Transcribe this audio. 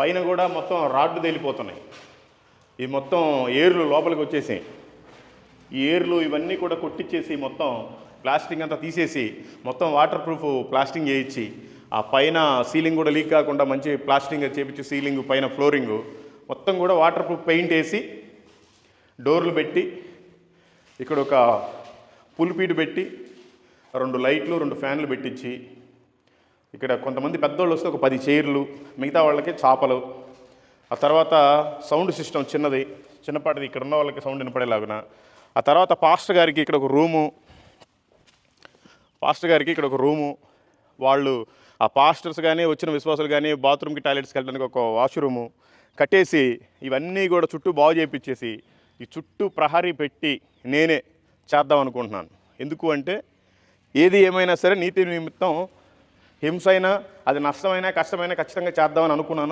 పైన కూడా మొత్తం రాడ్లు తేలిపోతున్నాయి. ఈ మొత్తం ఏర్లు లోపలికి వచ్చేసాయి ఈ ఏర్లు ఇవన్నీ కూడా కొట్టించేసి మొత్తం ప్లాస్టింగ్ అంతా తీసేసి మొత్తం వాటర్ ప్రూఫ్ ప్లాస్టింగ్ చేయించి ఆ పైన సీలింగ్ కూడా లీక్ కాకుండా మంచి ప్లాస్టింగ్ చేపించి సీలింగ్ పైన ఫ్లోరింగ్ మొత్తం కూడా వాటర్ ప్రూఫ్ పెయింట్ వేసి డోర్లు పెట్టి ఇక్కడ ఒక పులిపీటు పెట్టి రెండు లైట్లు రెండు ఫ్యాన్లు పెట్టించి ఇక్కడ కొంతమంది పెద్దోళ్ళు వస్తే ఒక పది చైర్లు మిగతా వాళ్ళకి చాపలు. ఆ తర్వాత సౌండ్ సిస్టమ్ చిన్నది. చిన్నపాటిది ఇక్కడ ఉన్న వాళ్ళకి సౌండ్ వినపడేలాగున. ఆ తర్వాత పాస్టర్ గారికి ఇక్కడ ఒక రూము. పాస్టర్ గారికి ఇక్కడ ఒక రూము. వాళ్ళు ఆ పాస్టర్స్ కానీ వచ్చిన విశ్వాసులు కానీ బాత్రూమ్కి టాయిలెట్స్కి వెళ్ళడానికి ఒక వాష్రూము కట్టేసి ఇవన్నీ కూడా చుట్టూ బాగు చేయించేసి ఈ చుట్టూ ప్రహరీ పెట్టి నేనే చేద్దాం అనుకుంటున్నాను. ఎందుకు అంటే ఏది ఏమైనా సరే నీతి నిమిత్తం హింస అయినా అది నష్టమైనా కష్టమైనా ఖచ్చితంగా చేద్దామని అనుకున్నాను.